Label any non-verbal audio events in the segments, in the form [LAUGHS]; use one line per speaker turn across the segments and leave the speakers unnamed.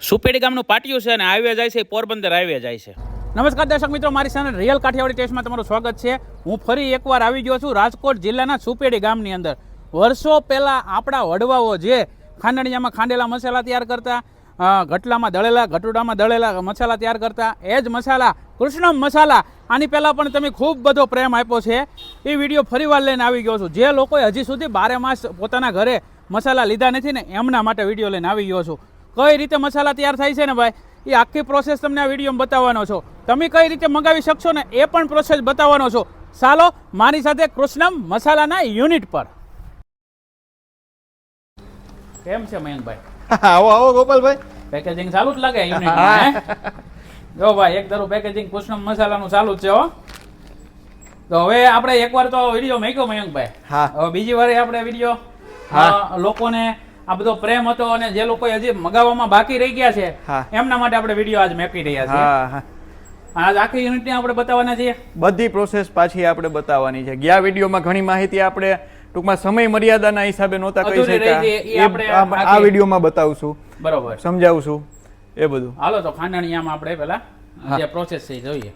સુપેડી ગામનું પાટિયું છે અને હાઈવે જાય છે, પોરબંદર હાઈવે જાય છે. નમસ્કાર દર્શક મિત્રો, મારી સાથે રિયલ કાઠિયાવાડી ટેસ્ટમાં તમારું સ્વાગત છે. હું ફરી એકવાર આવી ગયો છું રાજકોટ જિલ્લાના સુપેડી ગામની અંદર. વર્ષો પહેલાં આપણા વડવાઓ જે ખાંડણીયામાં ખાંડેલા મસાલા તૈયાર કરતા ગટલામાં દળેલા ગટુડામાં દળેલા મસાલા તૈયાર કરતા, એ જ મસાલા, કૃષ્ણમ મસાલા, આની પહેલાં પણ તમે ખૂબ બધો પ્રેમ આપ્યો છે. એ વીડિયો ફરીવાર લઈને આવી ગયો છું. જે લોકોએ હજી સુધી બારે માસ પોતાના ઘરે મસાલા લીધા નથી ને એમના માટે વીડિયો લઈને આવી ગયો છું. કઈ રીતે મસાલા તૈયાર થાય છે ને ભાઈ? એ આખી પ્રોસેસ તમને આ વિડીયોમાં બતાવવાનો છો. તમે કઈ રીતે મંગાવી શકશો ને એ પણ પ્રોસેસ બતાવવાનો છો. ચાલો મારી સાથે કૃષ્ણમ મસાલાના યુનિટ પર. કેમ છે મયંકભાઈ? [LAUGHS]
આવો આવો ગોપાલભાઈ.
પેકેજિંગ ચાલુ જ લાગે યુનિટમાં [LAUGHS] જો ભાઈ એક ધારું પેકેજિંગ કૃષ્ણમ મસાલાનું ચાલુ જ છે હો. તો હવે આપણે એકવાર તો વીડિયો મેક્યો મયંકભાઈ.
હા.
હવે બીજી વાર આપણે વીડિયો
હા.
લોકોને આ બધો પ્રેમ હતો અને જે લોકો હજી મગાવવામાં બાકી રહી ગયા છે એમના માટે આપણે વીડિયો આજ મેકી રહ્યા છીએ. આજ આખી યુનિટને આપણે બતાવવાના છીએ?
બધી પ્રોસેસ પાછી આપણે બતાવવાની છે. ગયા વિડીયોમાં ઘણી માહિતી આપણે ટૂંકમાં સમય મર્યાદાના હિસાબે નહોતા કહી શક્યા.
આપણે
આ- વિડીયોમાં બતાવશું.
બરોબર.
સમજાવશું. એ બધું.
હાલો તો ખાંડણીયામાં આપણે પહેલા જે પ્રોસેસ છે જોઈએ.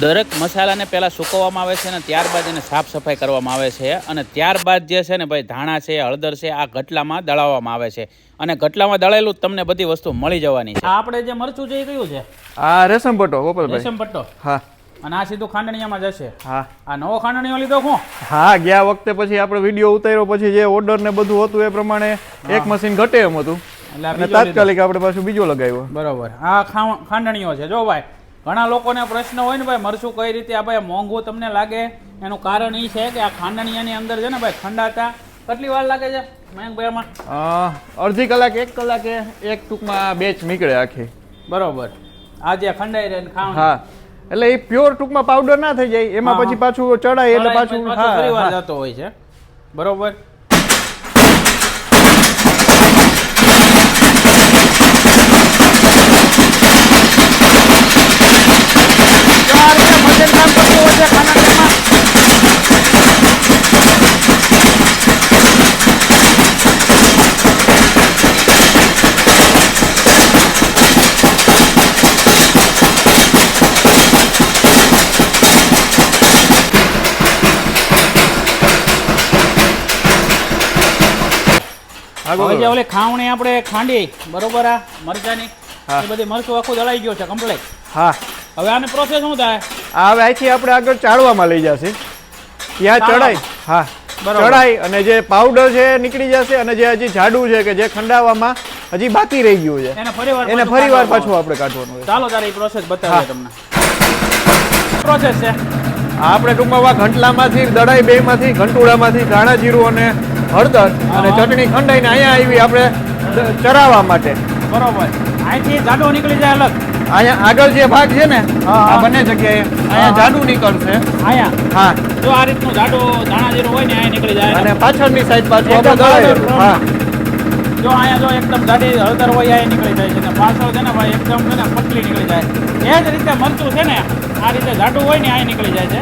દરેક મસાલાને પહેલાં સૂકવવામાં આવે છે અને ત્યારબાદ એને સાફ સફાઈ કરવામાં આવે છે. અને ત્યારબાદ જે છે ને ભાઈ ધાણા છે હળદર છે આ ગટલામાં દળાવવામાં આવે છે. અને ગટલામાં દળેલું જ તમને બધી વસ્તુ મળી જવાની છે. આ આપણે જે મરચું છે એ કયું છે?
આ રેશમ પટ્ટો ગોપાલભાઈ.
રેશમ પટ્ટો
હા.
અને આ સીધું ખાંડણીયામાં જશે?
હા.
આ નવો ખાંડણીયો લીધો શું
હા ગયા વખતે પછી આપણે વીડિયો ઉતાર્યો પછી જે ઓર્ડર ને બધું હતું એ પ્રમાણે એક મશીન ઘટે એમ હતું.
એટલે.
તાત્કાલિક આપણે પાછું બીજો લગાવ્યો.
બરોબર. આ ખા- ખાંડણીઓ છે જો ભાઈ. ઘણા લોકોને પ્રશ્ન હોય ને ભાઈ મરચું કઈ રીતે? આ ભાઈ મોંઘું તમને લાગે? એનું કારણ એ છે કે આ ખાંડણીયાની અંદર છે ને ભાઈ ખંડાતા. કેટલી વાર લાગે છે? મયંકભાઈ આમાં
અડધી કલાક એક કલાકે એક ટૂંકમાં બેચ નીકળે આખી.
બરોબર. આ જે ખંડાઈ રહે ખાવાનું
હા. એટલે એ પ્યોર ટૂંકમાં પાવડર ના થઈ જાય. એમાં પછી પાછું ચડાય એટલે
પાછું
હા.
જતો હોય છે. બરોબર તો આ રીતે મશીન કામ કરતું હોય છે ખાંડણીયામાં.
હા,
હવે જે ઓલી ખાવણી આપણે ખાંડી બરોબર આ મરચાની?
હા.
એ બધી મરચું આખું દળાઈ ગયું છે કમ્પ્લેટ
હા.
હવે આની પ્રોસેસ શું થાય?
આ હવે અહીંથી આપણે આગળ ચાળવામાં લઈ જશે. ત્યાં ચડાય હા.
બરોબર.
ચડાય અને જે પાવડર છે નીકળી જશે અને જે હજી જાડું છે કે જે ખંડાવામાં હજી બાકી રહી ગયું છે.
એને
ફરી વાર પાછું આપણે કાઢવાનું છે
ચાલો તારે પ્રોસેસ બતાવીએ તમને. પ્રોસેસ છે.
આપણે ટૂંકમાં ઘંટલામાંથી દડાઈ બેમાંથી ઘંટુડામાંથી ધાણા જીરું અને હળદર અને ચટણી ખંડાઈને અહીંયા આવી આપણે ચરાવવા માટે.
બરોબર. અહીંથી જાડો નીકળી જાય અલગ.
અહીંયા આગળ જે ભાગ છે ને આ બંને જગ્યાએ અહીંયા જાડુ નીકળશે.
અહીંયા?
હા.
જો આ રીતનું જાડો દાણા જીરું હોય ને અહીંયા નીકળી જાય.
અને પાછળની સાઈડ પાછું આપણે દળાય હા.
જો અહીંયા જો એકદમ જાડી હળદર હોય અહીંયા નીકળી જાય છે. ને પાછળ છે ને ભાઈ એકદમ છે ને પતલી નીકળી જાય. એ જ રીતે મરચું છે ને આ રીતે જાડું હોય ને અહીંયા નીકળી જાય છે.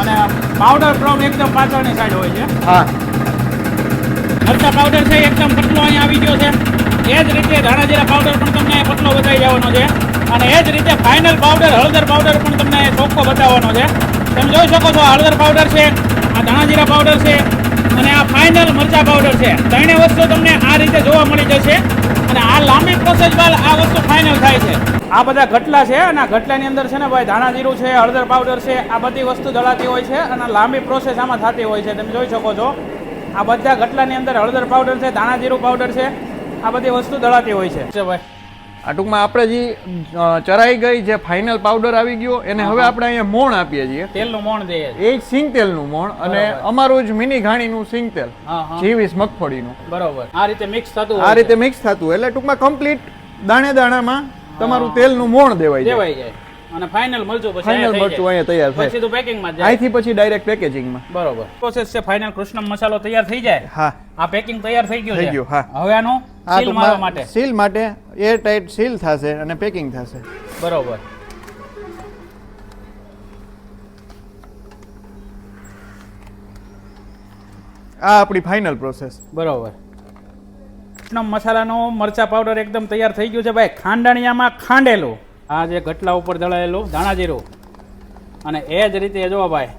અને પાવડર ક્રમ એકદમ પાછળની સાઈડ હોય છે.
હા.
મરચા પાવડર છે એકદમ પતલો અહીંયા આવી ગયો છે. એ જ રીતે ધાણાજીરા પાવડર પણ તમને પતલો બતાવી જવાનો છે. અને એ જ રીતે ફાઇનલ પાવડર હળદર પાવડર પણ તમને ચોખ્ખો બતાવવાનો છે. તમે જોઈ શકો છો હળદર પાવડર છે, આ ધાણાજીરા પાવડર છે, અને આ ફાઇનલ મરચા પાવડર છે. ત્રણેય વસ્તુ તમને આ રીતે જોવા મળી જશે. અને આ લાંબી પ્રોસેસ બાદ આ વસ્તુ ફાઇનલ થાય છે. આ બધા ગટલા છે અને આ ઘટલાની અંદર છે ને ભાઈ ધાણા જીરું છે, હળદર પાવડર છે, આ બધી વસ્તુ દળાતી હોય છે અને લાંબી પ્રોસેસ આમાં થતી હોય છે. તમે જોઈ શકો છો, આ બધા ઘટલાની અંદર હળદર પાવડર છે, ધાણા જીરું પાવડર છે આ બધી વસ્તુ દળાતી હોય છે. છે ભાઈ.
આ ટૂંકમાં આપણે જે ચરાઈ ગઈ જે ફાઇનલ પાવડર આવી ગયો એને હવે આપણે અહીંયા મોણ આપીએ છીએ.
તેલનું મોણ દઈએ
એ સિંગ તેલનું મોણ અને અમારું જ મિની ઘાણીનું સિંગ તેલ જીવીસ મગફળીનું.
બરોબર. આ રીતે મિક્સ થતું
આ રીતે મિક્સ થતું એટલે ટૂંકમાં કમ્પ્લીટ દાણે દાણામાં તમારું તેલનું મોણ દેવાય.
છે જાય. અને ફાઇનલ મરચું પછી
ફાઇનલ મરચું અહીંયા તૈયાર
પછી તો પેકિંગમાં જાય.
અહીંથી પછી ડાયરેક્ટ પેકેજિંગમાં
બરોબર. પ્રોસેસ છે ફાઇનલ કૃષ્ણ મસાલો તૈયાર થઈ જાય.
હા.
આ પેકિંગ તૈયાર થઈ ગયું
થઈ
છે.
ગયું, હા.
હવે આનું સીલ મારવા માટે.
સીલ માટે એર ટાઈટ સીલ થશે અને પેકિંગ થશે.
બરોબર.
આ આપણી ફાઇનલ પ્રોસેસ
બરોબર. મસાલાનો મરચા પાવડર એકદમ તૈયાર થઈ ગયું છે ભાઈ. ખાંડણિયામાં ખાંડેલો. આ જે ગટલા ઉપર દળાયેલો ધાણા જીરો. અને એ જ રીતે જો ભાઈ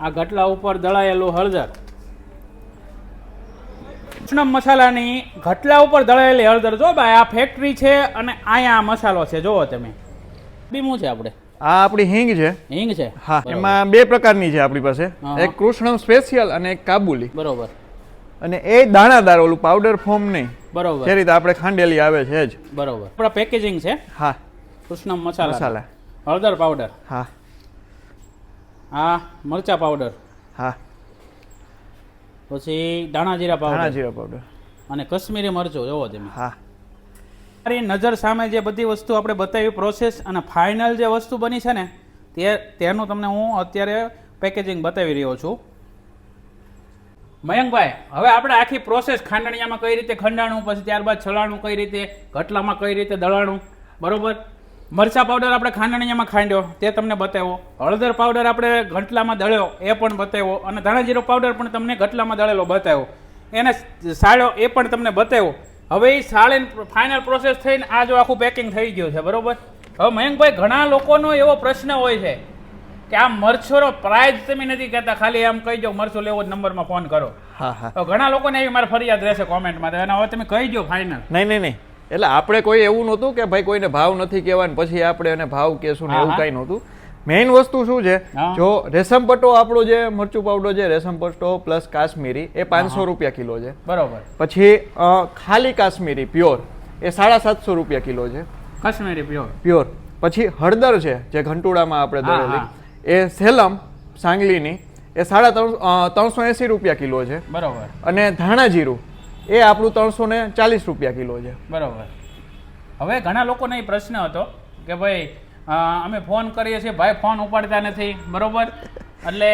આ ગટલા ઉપર દળાયેલું હળદર. કૃષ્ણ મસાલાની ઘટલા ઉપર દળાયેલી હળદર જો ભાઈ આ ફેક્ટરી છે અને અહીંયા મસાલો છે. જોવો તમે. બીમું છે આપણે?
આ આપણી હિંગ છે.
હિંગ છે?
હા એમાં બે પ્રકારની છે આપણી પાસે. એક કૃષ્ણ સ્પેશિયલ અને એક કાબુલી.
બરોબર.
અને એ દાણાદાર ઓલું પાવડર ફોર્મ નહીં.
બરોબર.
જે રીતે આપણે ખાંડેલી આવે છે જ.
બરોબર. આપણા પેકેજિંગ છે?
હા.
કૃષ્ણમ મસાલા.
મસાલા.
હળદર પાવડર
હા.
હા મરચા પાવડર
હા.
પછી ધાણા જીરા
ધાણા
પાવડર
જીરા પાવડર
અને કશ્મીરી મરચું જોવો તમે.
હા.
મારી નજર સામે જે બધી વસ્તુ આપણે બતાવી પ્રોસેસ અને ફાઇનલ જે વસ્તુ બની છે ને તે તેનું તમને હું અત્યારે પેકેજિંગ બતાવી રહ્યો છું. મયંકભાઈ હવે આપણે આખી પ્રોસેસ ખાંડણિયામાં કઈ રીતે ખંડાણું પછી ત્યારબાદ છલાણું કઈ રીતે ઘટલામાં કઈ રીતે દળાણું બરોબર? મરચા પાવડર આપણે ખાંડણીયામાં ખાંડ્યો તે તમને બતાવ્યો. હળદર પાવડર આપણે ઘટલામાં દળ્યો એ પણ બતાવ્યો. અને ધાણા જીરો પાવડર પણ તમને ઘટલામાં દળેલો બતાવ્યો. એને સાળ્યો એ પણ તમને બતાવ્યો. હવે એ સાળીને ફાઇનલ પ્રોસેસ થઈને આ જો આખું પેકિંગ થઈ ગયું છે બરાબર? હવે મયંકભાઈ ઘણા લોકોનો એવો પ્રશ્ન હોય છે કે આ મરચોનો પ્રાઇઝ તમે નથી કહેતા ખાલી આમ કહી દો મરચો લેવો જ નંબરમાં ફોન કરો.
હા હા.
ઘણા લોકોને એવી મારે ફરિયાદ રહેશે કોમેન્ટમાં તો એને હવે તમે કહી દો ફાઇનલ
નહીં નહીં નહીં. એટલે આપણે કોઈ એવું નહોતું કે ભાઈ કોઈને ભાવ નથી કહેવાનું પછી આપણે એને ભાવ કહેશું ને એવું. કાંઈ નહોતું. મેઇન વસ્તુ શું છે? જો રેશમ પટ્ટો આપણો જે મરચું પાવડો છે રેશમ પટ્ટો પ્લસ કાશ્મીરી એ પાંચસો રૂપિયા કિલો છે.
બરોબર.
પછી ખાલી કાશ્મીરી પ્યોર એ સાડા સાતસો રૂપિયા કિલો છે.
કાશ્મીરી પ્યોર
પ્યોર પછી હળદર છે જે ઘંટુડામાં આપણે દળેલી એ સેલમ સાંગલીની એ સાડા ત્રણ ત્રણસો એંસી રૂપિયા કિલો છે.
બરોબર.
અને ધાણા જીરું એ આપણું ત્રણસો ને ચાલીસ રૂપિયા કિલો છે.
બરાબર. હવે ઘણા લોકોને એ પ્રશ્ન હતો કે ભાઈ અમે ફોન કરીએ છીએ ભાઈ ફોન ઉપાડતા નથી બરોબર? એટલે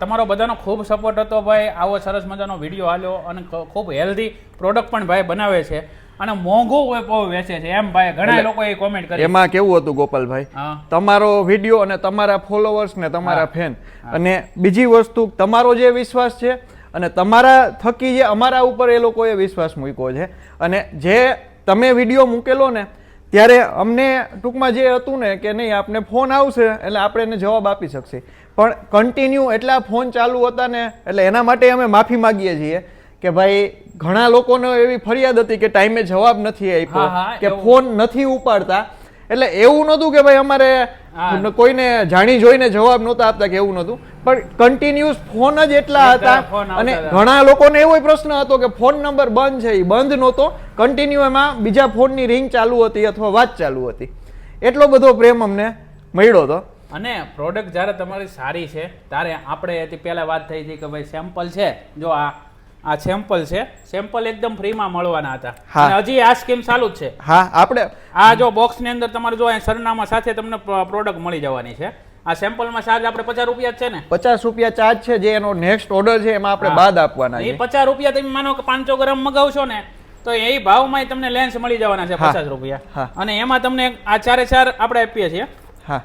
તમારો બધાનો ખૂબ સપોર્ટ હતો ભાઈ આવો સરસ મજાનો વીડિયો હાલ્યો અને ખૂબ હેલ્ધી પ્રોડક્ટ પણ ભાઈ બનાવે છે અને મોંઘું બહુ વેચે છે. એમ ભાઈ ઘણા
લોકો
એ કોમેન્ટ કરી.
એમાં કેવું હતું ગોપાલભાઈ? તમારો વીડિયો અને તમારા ફોલોવર્સ ને તમારા ફેન અને બીજી વસ્તુ તમારો જે વિશ્વાસ છે અને તમારા થકી જે અમારા ઉપર એ લોકોએ વિશ્વાસ મૂક્યો છે. અને જે તમે વીડિયો મૂકેલો ને ત્યારે અમને ટૂંકમાં જે હતું ને કે નહીં આપને ફોન આવશે એટલે આપણે એને જવાબ આપી શકશે. પણ કન્ટિન્યુ એટલા ફોન ચાલુ હતા ને એટલે એના માટે અમે માફી માગીએ છીએ કે ભાઈ ઘણા લોકોને એવી ફરિયાદ હતી કે ટાઈમે જવાબ નથી આપ્યો કે ફોન નથી ઉપાડતા. એટલે એવું નહોતું કે ભાઈ અમારે કોઈને જાણી જોઈને જવાબ નહોતા આપતા કે એવું નહોતું. પણ કન્ટિન્યુઅસ ફોન જ એટલા હતા અને ઘણા લોકોને એવો પ્રશ્ન હતો કે ફોન નંબર બંધ છે એ બંધ નહોતો. કન્ટિન્યુ એમાં બીજા ફોનની રિંગ ચાલુ હતી અથવા વાત ચાલુ હતી. એટલો બધો પ્રેમ અમને મળ્યો હતો.
અને પ્રોડક્ટ જ્યારે તમારી સારી છે ત્યારે આપણે એથી પહેલાં વાત થઈ હતી કે ભાઈ સેમ્પલ છે. જો આ આ સેમ્પલ છે. સેમ્પલ એકદમ ફ્રીમાં મળવાના હતા. અને હજી આ સ્કીમ ચાલુ જ છે.
હા આપણે
આ જો બોક્સની અંદર તમારે જો સરનામા સાથે તમને પ્રોડક્ટ મળી જવાની છે. આ સેમ્પલમાં ચાર્જ આપણે પચાસ રૂપિયા છે ને?
પચાસ રૂપિયા ચાર્જ છે જે એનો નેક્સ્ટ ઓર્ડર છે એમાં આપણે બાદ આપવાના
એ પચાસ રૂપિયા તમે માનો કે પાંચસો ગ્રામ મગાવશો ને તો એ ભાવમાં તમને લેન્સ મળી જવાના છે પચાસ રૂપિયા. અને એમાં તમને આ ચારે ચાર આપણે આપીએ છીએ.
હા.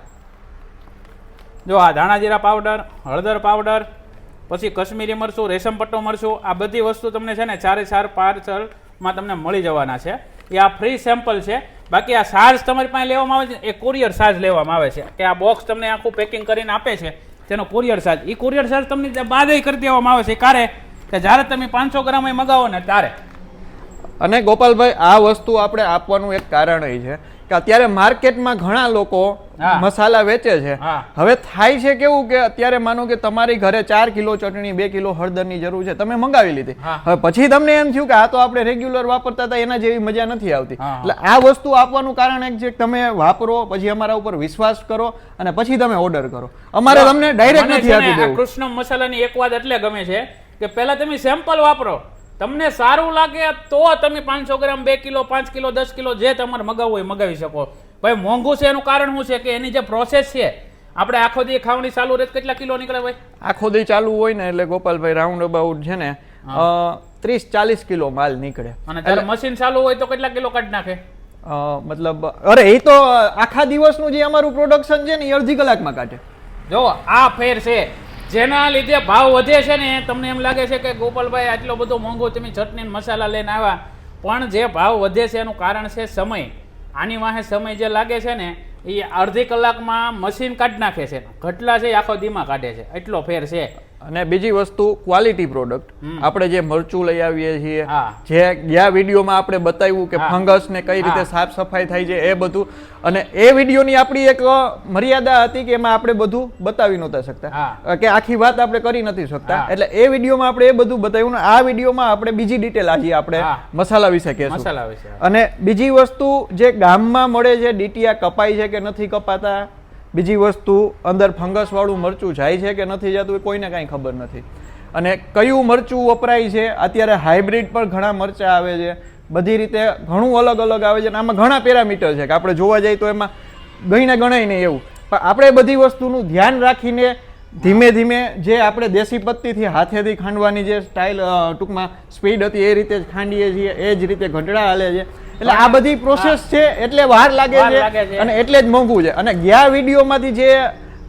જો આ ધાણા જીરા પાવડર હળદર પાવડર પછી કશ્મીરી મરચું, રેશમ પટ્ટો મરચું, આ બધી વસ્તુ તમને છે ને ચારે ચાર પાર્સલમાં તમને મળી જવાના છે. એ આ ફ્રી સેમ્પલ છે. બાકી આ ચાર્જ તમારી પાસે લેવામાં આવે છે એ કુરિયર ચાર્જ લેવામાં આવે છે. કે આ બોક્સ તમને આખું પેકિંગ કરીને આપે છે, તેનો કુરિયર ચાર્જ એ કુરિયર ચાર્જ તમને બાદ કરી દેવામાં આવે છે. ક્યારે કે જ્યારે તમે પાંચસો ગ્રામ એ મગાવો ને ત્યારે.
અને ગોપાલભાઈ, આ વસ્તુ આપણે આપવાનું એક કારણ છે કે અત્યારે માર્કેટમાં ઘણા લોકો મસાલા વેચે છે. હવે થાય છે કેવું કે અત્યારે માનો કે તમારી ઘરે ચાર કિલો ચટણી બે કિલો હળદરની જરૂર છે તમે મંગાવી લીધી. હવે પછી તમને એમ થયું કે આ તો આપણે રેગ્યુલર વાપરતા હતા એના જેવી મજા નથી આવતી. એટલે આ વસ્તુ આપવાનું કારણ એક છે કે તમે વાપરો પછી અમારા ઉપર વિશ્વાસ કરો અને પછી તમે ઓર્ડર કરો. અમારે તમને ડાયરેક્ટ નથી આપી દેવું.
કૃષ્ણ મસાલાની એક વાત એટલે ગમે છે કે પહેલા તમે સેમ્પલ વાપરો તમને સારું લાગે તો તમે પાંચસો ગ્રામ બે કિલો પાંચ કિલો દસ કિલો જે તમારે મગાવવું હોય મગાવી શકો. ભાઈ મોંઘું છે એનું કારણ શું છે કે એની જે પ્રોસેસ છે આપણે આખો દી ખાવણી ચાલુ રહે તો કેટલા કિલો નીકળે ભાઈ?
આખો દી ચાલુ હોય ને એટલે ગોપાલભાઈ રાઉન્ડ અબાઉટ છે ને ત્રીસ ચાલીસ કિલો માલ નીકળે.
અને જ્યારે મશીન ચાલુ હોય તો કેટલા કિલો કાઢી નાખે?
મતલબ અરે એ તો આખા દિવસનું જે અમારું પ્રોડક્શન છે ને એ અડધી કલાકમાં કાઢે.
જો આ ફેર છે. જેના લીધે ભાવ વધે છે ને, તમને એમ લાગે છે કે ગોપાલભાઈ, આટલો બધો મોંઘો તમે ચટણી મસાલા લઈને આવ્યા. પણ જે ભાવ વધે છે એનું કારણ છે સમય. આની વાહે સમય જે લાગે છે ને, એ અડધી કલાકમાં મશીન કાઢી નાખે છે. ઘટલા છે આખો ધીમા કાઢે છે. એટલો ફેર છે.
અને બીજી વસ્તુ ક્વોલિટી પ્રોડક્ટ આપણે જે મરચું લઈ આવીએ છીએ જે ગયા વિડીયોમાં આપણે બતાવ્યું કે ફંગસ ને કઈ રીતે સાફ સફાઈ થાય છે એ બધું. અને એ વિડીયોની આપણી એક મર્યાદા હતી કે એમાં આપણે બધું બતાવી નહોતા શકતા. કે આખી વાત આપણે કરી નથી શકતા. એટલે એ વિડીયોમાં આપણે એ બધું બતાવ્યું ને આ વિડીયોમાં આપણે બીજી ડિટેલ આજે આપણે મસાલા વિશે કહેશું. અને બીજી વસ્તુ જે ગામમાં મળે છે ડીટીયા કપાય છે કે નથી કપાતા બીજી વસ્તુ, અંદર ફંગસવાળું મરચું જાય છે કે નથી જતું એ કોઈને કાંઈ ખબર નથી. અને કયું મરચું વપરાય છે? અત્યારે હાઇબ્રિડ પણ ઘણા મરચા આવે છે. બધી રીતે ઘણું અલગ અલગ આવે છે અને આમાં ઘણા પેરામીટર છે કે આપણે જોવા જઈએ તો એમાં ગણીને ગણાય નહીં એવું. પણ આપણે બધી વસ્તુનું ધ્યાન રાખીને ધીમે ધીમે જે આપણે દેશી પત્તીથી હાથેથી ખાંડવાની જે સ્ટાઇલ ટૂંકમાં સ્પીડ હતી એ રીતે જ ખાંડીએ છીએ, એ જ રીતે ઘંટડા હાલે છે. એટલે આ બધી પ્રોસેસ છે એટલે વાર લાગે છે. અને એટલે જ મોંઘું છે. અને ગયા વિડીયોમાંથી જે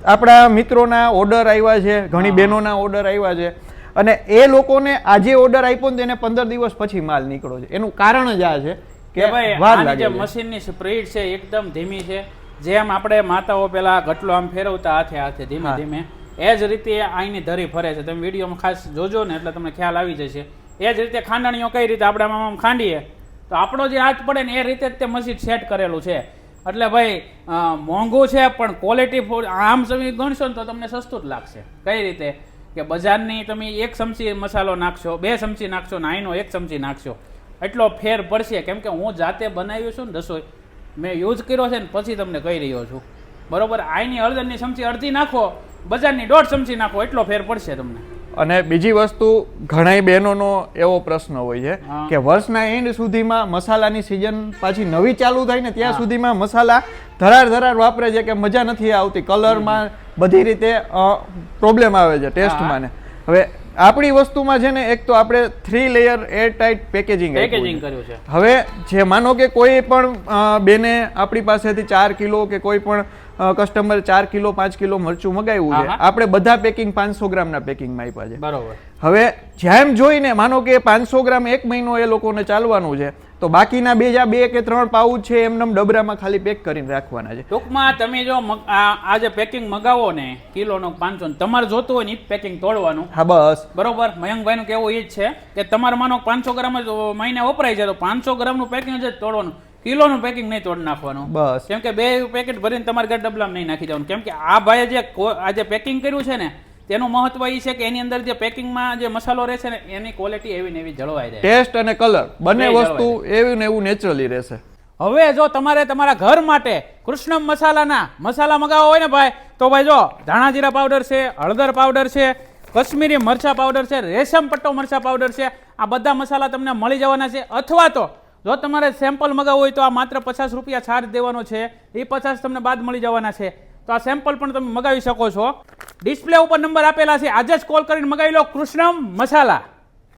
આપણા મિત્રોના ઓર્ડર આવ્યા છે ઘણી બહેનોના ઓર્ડર આવ્યા છે અને એ લોકોને આજે ઓર્ડર આપ્યો ને તેને પંદર દિવસ પછી માલ નીકળ્યો છે. એનું કારણ જ આ છે
કે ભાઈ
વાર લાગે
મશીનની સ્પ્રીડ છે એકદમ ધીમી છે. જેમ આપણે માતાઓ પેલા ઘટલો આમ ફેરવતા હાથે હાથે ધીમે ધીમે એ જ રીતે અહીંની ધરી ફરે છે. તમે વિડીયોમાં ખાસ જોજો ને એટલે તમને ખ્યાલ આવી જશે. એ જ રીતે ખાંડણીઓ કઈ રીતે આપણે આમ ખાંડીએ? તો આપણો જે હાથ પડે ને એ રીતે જ તે મશીન સેટ કરેલું છે. એટલે ભાઈ મોંઘું છે, પણ ક્વોલિટી આમ તમે ગણશો ને તો તમને સસ્તું જ લાગશે. કઈ રીતે? કે બજારની તમે એક ચમચી મસાલો નાખશો, બે ચમચી નાખશો ને આઈનો એક ચમચી નાખશો. એટલો ફેર પડશે. કેમ કે હું જાતે બનાવ્યું છું ને રસોઈ, મેં યુઝ કર્યો છે ને પછી તમને કહી રહ્યો છું. બરોબર? આઈની હળદરની ચમચી અડધી નાખો, બજારની દોઢ ચમચી નાખો, એટલો ફેર પડશે તમને.
અને બીજી વસ્તુ ઘણાય બહેનોનો એવો પ્રશ્ન હોય છે કે વર્ષના એન્ડ સુધીમાં મસાલાની સિઝન પાછી નવી ચાલુ થાય ને ત્યાં સુધીમાં મસાલા ધરાર ધરાર વાપરે છે કે મજા નથી આવતી. કલરમાં બધી રીતે પ્રોબ્લેમ આવે છે ટેસ્ટમાં ને. હવે આપણી વસ્તુમાં છે ને એક તો આપણે three layer airtight packaging
packaging કર્યું છે.
હવે જે માનો કે કોઈ પણ બેને આપણી પાસેથી ચાર કિલો કે કોઈ પણ કસ્ટમર ચાર કિલો પાંચ કિલો મરચું મગાવ્યું છે. આપણે બધા પેકિંગ પાંચસો ગ્રામના પેકિંગમાં આપ્યા છે.
બરોબર.
હવે જેમ જોઈને માનો કે પાંચસો ગ્રામ એક મહિનો એ લોકોને ચાલવાનું છે તો બાકીના બે જા બે કે ત્રણ પાઉચ છે એમને ડબરામાં ખાલી પેક કરીને રાખવાના છે.
ટૂંકમાં તમે જો આ જે પેકિંગ મગાવો ને કિલોનો પાંચસો તમારે જોતું હોય ને પેકિંગ તોડવાનું.
હા બસ.
બરોબર? મયંકભાઈનું કેવું એ જ છે કે તમારે માનો પાંચસો ગ્રામ જ મહિને વપરાય છે તો પાંચસો ગ્રામનું પેકિંગ જ તોડવાનું. કિલોનું પેકિંગ નહીં તોડ નાખવાનું.
બસ.
કેમ કે બે પેકેટ ભરીને તમારે ઘર ડબલામાં નહીં નાખી જવાનું કેમ કે આ ભાઈએ જે આ જે પેકિંગ કર્યું છે ને તેનું મહત્વ એ છે કે એની અંદર જે પેકિંગમાં જે મસાલો રહેશે ને એની ક્વોલિટી એવી ને એવી જળવાઈ રહે.
ટેસ્ટ અને કલર બંને વસ્તુ એવું ને એવું નેચરલી રહેશે
હવે જો તમારે તમારા ઘર માટે કૃષ્ણમ મસાલાના મસાલા મગાવવા હોય ને ભાઈ તો ભાઈ જો ધાણા જીરા પાવડર છે હળદર પાવડર છે કશ્મીરી મરચા પાવડર છે રેશમ પટ્ટો મરચા પાવડર છે આ બધા મસાલા તમને મળી જવાના છે. અથવા તો જો તમારે સેમ્પલ મગાવવું હોય તો આ માત્ર પચાસ રૂપિયા ચાર્જ દેવાનો છે. એ પચાસ તમને બાદ મળી જવાના છે. તો આ સેમ્પલ પણ તમે મગાવી શકો છો. ડિસ્પ્લે ઉપર નંબર આપેલા છે. આજે જ કોલ કરીને મગાવી લો કૃષ્ણમ મસાલા.